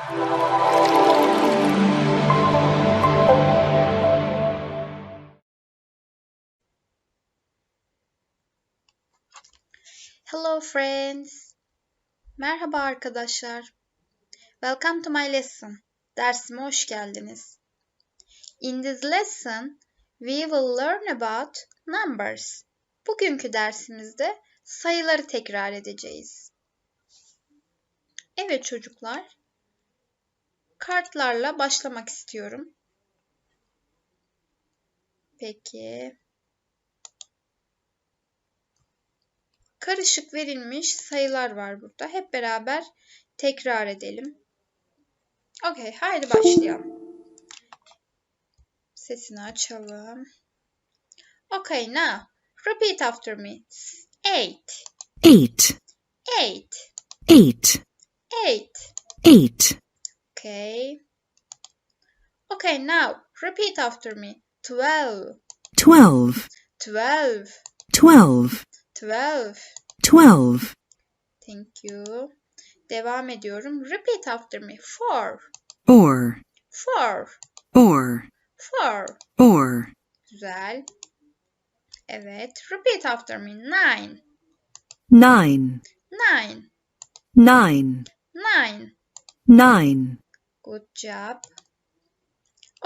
Hello friends. Merhaba arkadaşlar. Welcome to my lesson. Dersime hoş geldiniz. In this lesson, we will learn about numbers. Bugünkü dersimizde sayıları tekrar edeceğiz. Evet çocuklar. Kartlarla başlamak istiyorum. Peki. Karışık verilmiş sayılar var burada. Hep beraber tekrar edelim. Okey, haydi başlayalım. Sesini açalım. Okay, now repeat after me. Eight, eight, eight, eight, eight. eight, Okay. Okay, now repeat after me. Twelve, twelve, twelve, twelve, twelve. twelve, Thank you. Devam ediyorum. Repeat after me. Four, or, four, or, four. or, Güzel. Evet. Repeat after me. Nine, nine, nine, nine, nine. nine, Good job.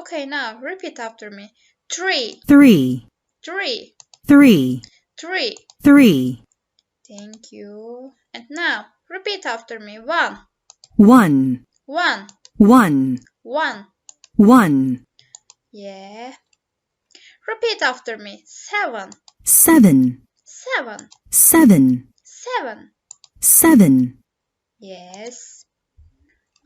Okay, now repeat after me. Three, three, Three. Three. Three. Three. Thank you. And now repeat after me. One. One. one, one, one. one, Yeah. Repeat after me. Seven, seven, seven, seven, seven. seven, Yes.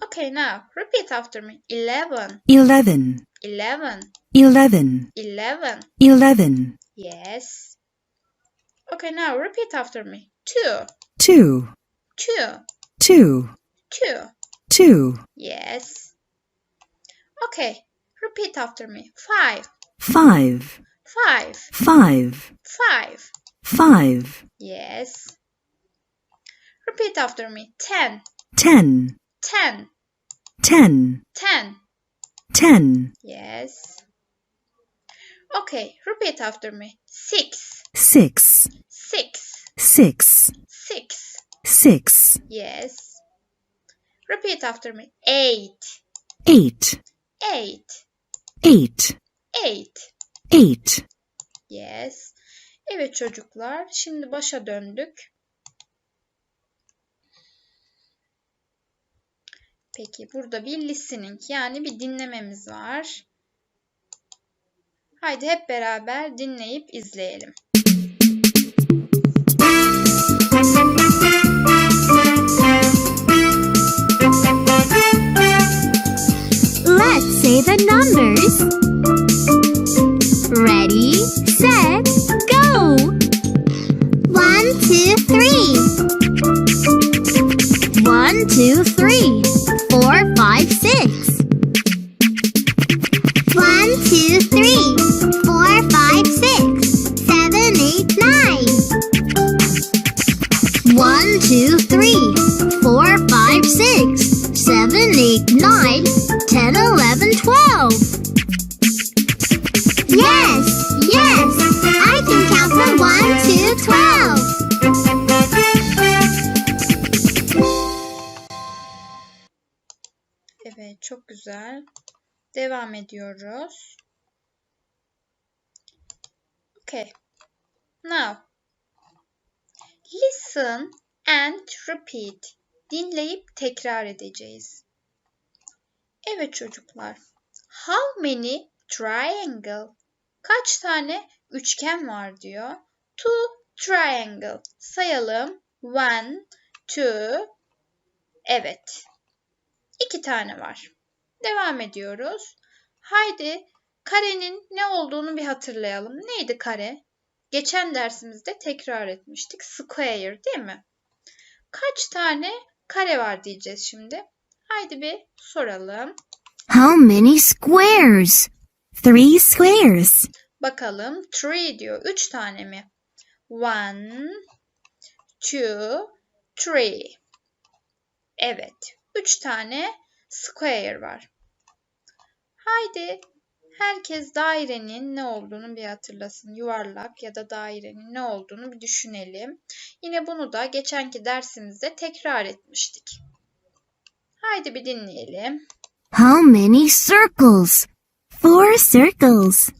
Okay, now repeat after me. Eleven. eleven, Eleven. Eleven. Eleven. eleven, Yes. Okay, now repeat after me. Two. two, Two. Two. Two. Two. Yes. Okay, repeat after me. Five. five, Five. Five. Five. Five. five, five, five. five, Yes. Repeat after me. Ten, ten, ten, ten, ten. ten, Yes. Okay, repeat after me. Six, six, six, six, six. six, Yes. Repeat after me. Eight, eight, eight, eight, eight. eight. Yes. Evet çocuklar, şimdi başa döndük. Peki burada bir listening yani bir dinlememiz var. Haydi hep beraber dinleyip izleyelim. Let's say the numbers. Güzel. Devam ediyoruz. Okay. Now, listen and repeat. Dinleyip tekrar edeceğiz. Evet çocuklar. How many triangle? Kaç tane üçgen var diyor. Two triangle. Sayalım. One, two. Evet. İki tane var. Devam ediyoruz. Haydi karenin ne olduğunu bir hatırlayalım. Neydi kare? Geçen dersimizde tekrar etmiştik. Square değil mi? Kaç tane kare var diyeceğiz şimdi. Haydi bir soralım. How many squares? Three squares. Bakalım. Three diyor. Üç tane mi? One, two, three. Evet. Üç tane square var. Haydi herkes dairenin ne olduğunu bir hatırlasın. Yuvarlak ya da dairenin ne olduğunu bir düşünelim. Yine bunu da geçenki dersimizde tekrar etmiştik. Haydi bir dinleyelim. How many circles? Four circles.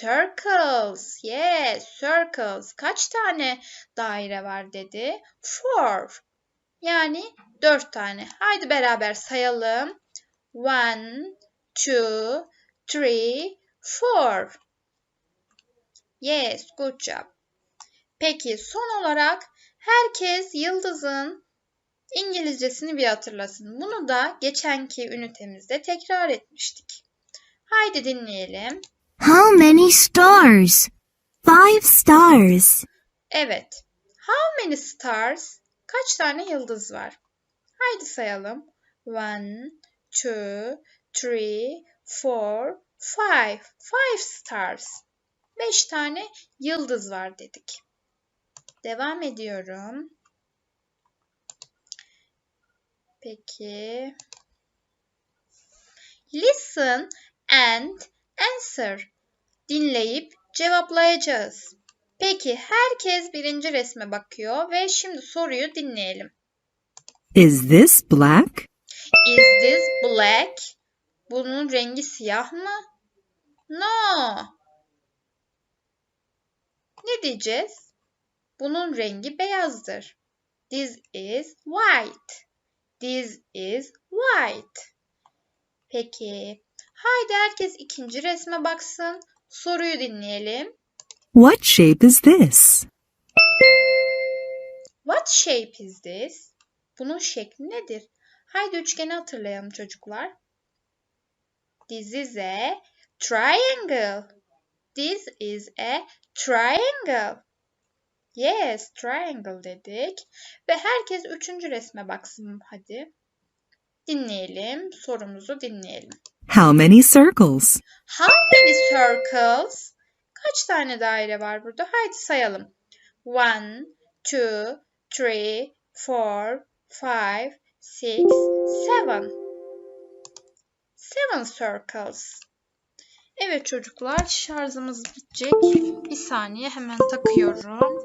Circles. Yes, circles. Kaç tane daire var dedi? Four. Yani dört tane. Haydi beraber sayalım. One, two, three, four. Yes, good job. Peki son olarak herkes yıldızın İngilizcesini bir hatırlasın. Bunu da geçenki ünitemizde tekrar etmiştik. Haydi dinleyelim. How many stars? Five stars. Evet. How many stars? Kaç tane yıldız var? Haydi sayalım. One, two, three, four, five. Five stars. Beş tane yıldız var dedik. Devam ediyorum. Peki. Listen and answer. Dinleyip cevaplayacağız. Peki herkes birinci resme bakıyor ve şimdi soruyu dinleyelim. Is this black? Is this black? Bunun rengi siyah mı? No. Ne diyeceğiz? Bunun rengi beyazdır. This is white. This is white. Peki. Haydi herkes ikinci resme baksın. Soruyu dinleyelim. What shape is this? What shape is this? Bunun şekli nedir? Haydi üçgeni hatırlayalım çocuklar. This is a triangle. This is a triangle. Yes, triangle dedik. Ve herkes üçüncü resme baksın hadi. Dinleyelim, sorumuzu dinleyelim. How many circles? How many circles? Kaç tane daire var burada? Haydi sayalım. One, two, three, four, five, six, seven. Seven circles. Evet çocuklar şarjımız bitecek. Bir saniye hemen takıyorum.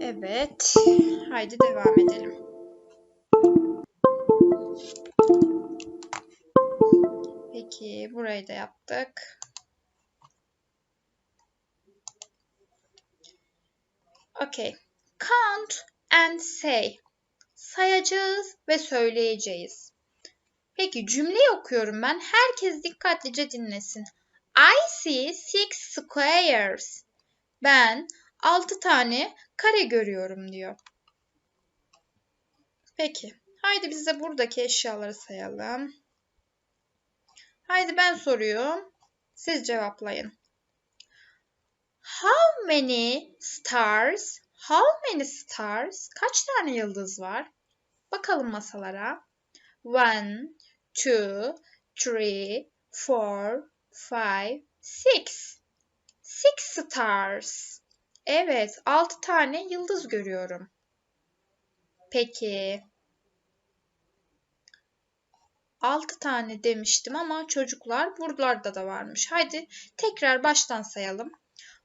Evet. Haydi devam edelim. Peki burayı da yaptık. Okay. Count and say. Sayacağız ve söyleyeceğiz. Peki cümleyi okuyorum ben. Herkes dikkatlice dinlesin. I see six squares. Ben 6 tane kare görüyorum diyor. Peki. Haydi biz de buradaki eşyaları sayalım. Haydi ben soruyorum. Siz cevaplayın. How many stars? How many stars? Kaç tane yıldız var? Bakalım masalara. One, two, three, four, five, six. Six stars. Evet, 6 tane yıldız görüyorum. Peki. 6 tane demiştim ama çocuklar buralarda da varmış. Haydi tekrar baştan sayalım.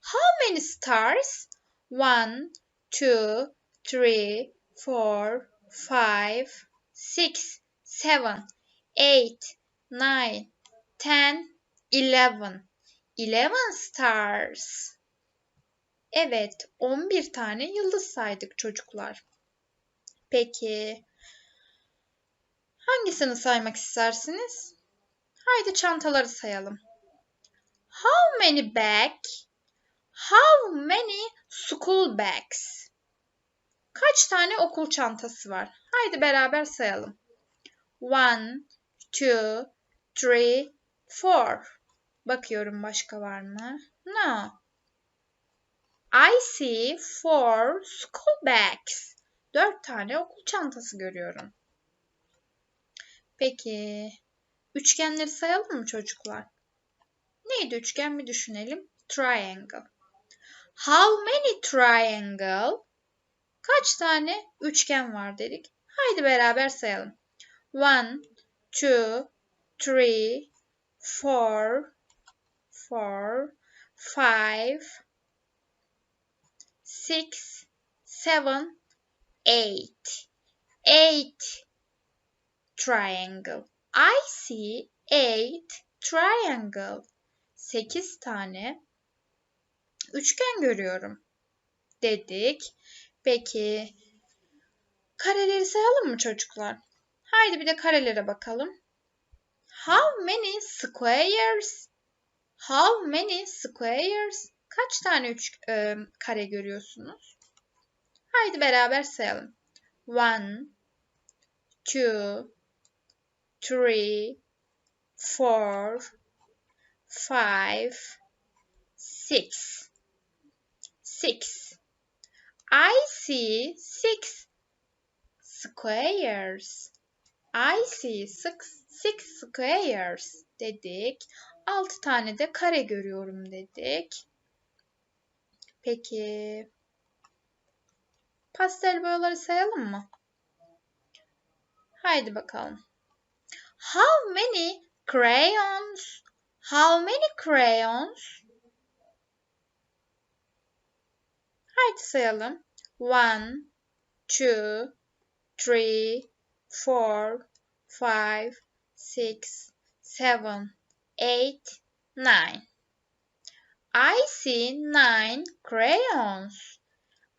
How many stars? 1, 2, 3, 4, 5, 6, 7, 8, 9, 10, 11. 11 stars. Evet, 11 tane yıldız saydık çocuklar. Peki, hangisini saymak istersiniz? Haydi çantaları sayalım. How many bag? How many school bags? Kaç tane okul çantası var? Haydi beraber sayalım. One, two, three, four. Bakıyorum başka var mı? No. I see four school bags. Dört tane okul çantası görüyorum. Peki, üçgenleri sayalım mı çocuklar? Neydi üçgen bir düşünelim. Triangle. How many triangle? Kaç tane üçgen var dedik. Haydi beraber sayalım. One, two, three, four, four, five, six, seven, eight. Eight triangle. I see eight triangle. Sekiz tane üçgen görüyorum dedik. Peki kareleri sayalım mı çocuklar? Haydi bir de karelere bakalım. How many squares? How many squares? Kaç tane üç e, kare görüyorsunuz? Haydi beraber sayalım. One, two, three, four, five, six. Six. I see six squares. I see six, six squares dedik. Altı tane de kare görüyorum dedik. Peki pastel boyaları sayalım mı? Haydi bakalım. Crayons? How many crayons? Haydi sayalım. One, two, three, four, five, six, seven, eight, nine. I see nine crayons.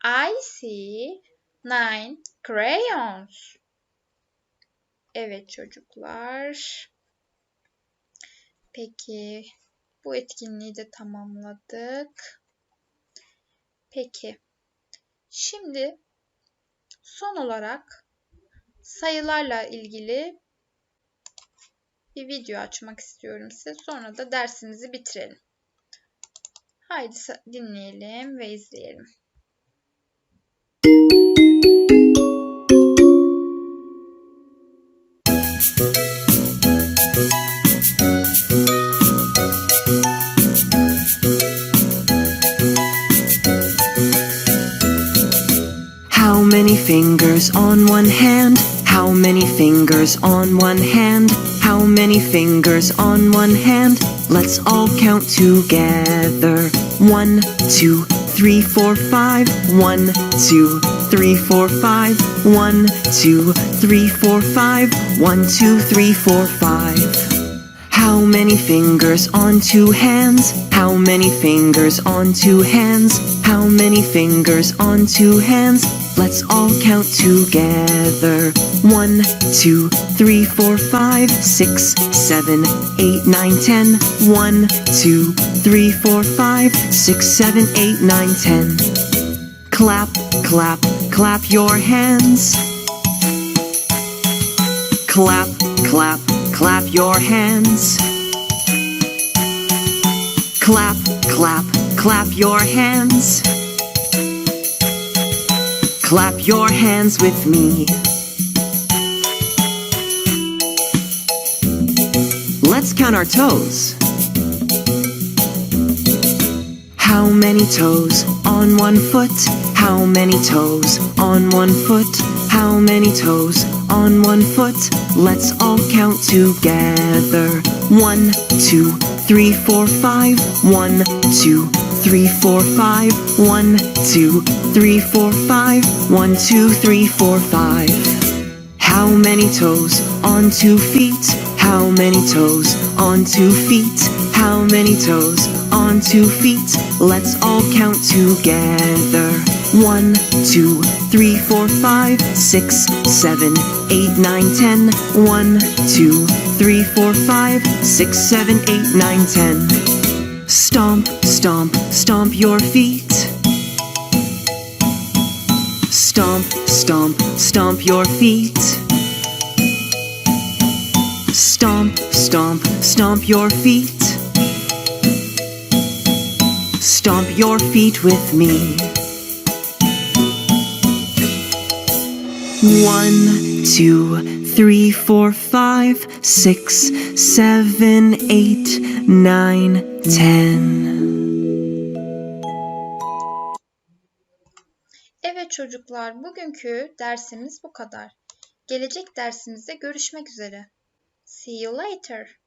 I see nine crayons. Evet çocuklar. Peki bu etkinliği de tamamladık. Peki. Şimdi son olarak sayılarla ilgili bir video açmak istiyorum size. Sonra da dersimizi bitirelim. Haydi dinleyelim ve izleyelim. How fingers on one hand? How many fingers on one hand? How many fingers on one hand? Let's all count together. One, two, three, four, five. One, two, three, four, five. One, two, three, four, five. One, two, three, four, five. How many fingers on two hands? How many fingers on two hands? How many fingers on two hands? Let's all count together. One, two, three, four, five, six, seven, eight, nine, ten. One, two, three, four, five, six, seven, eight, nine, ten. Clap, clap, clap your hands. Clap, clap, clap your hands. Clap, clap, clap your hands. Clap your hands with me. Let's count our toes. How many toes on one foot? How many toes on one foot? How many toes on one foot? Let's all count together. One, two, three, four, five. One, two, three, four, five. One, two, three, four, five. One, two, three, four, five. How many toes on two feet? How many toes on two feet? How many toes on two feet? Let's all count together. One, two, three, four, five, six, seven, eight, nine, ten. One, two, three, four, five, six, seven, eight, nine, ten. Stomp, stomp, stomp your feet. Stomp, stomp, stomp your feet. Stomp, stomp, stomp your feet. Stomp your feet with me. One, two, three, four, five, six, seven, eight, nine, ten. Evet çocuklar, bugünkü dersimiz bu kadar. Gelecek dersimizde görüşmek üzere. See you later.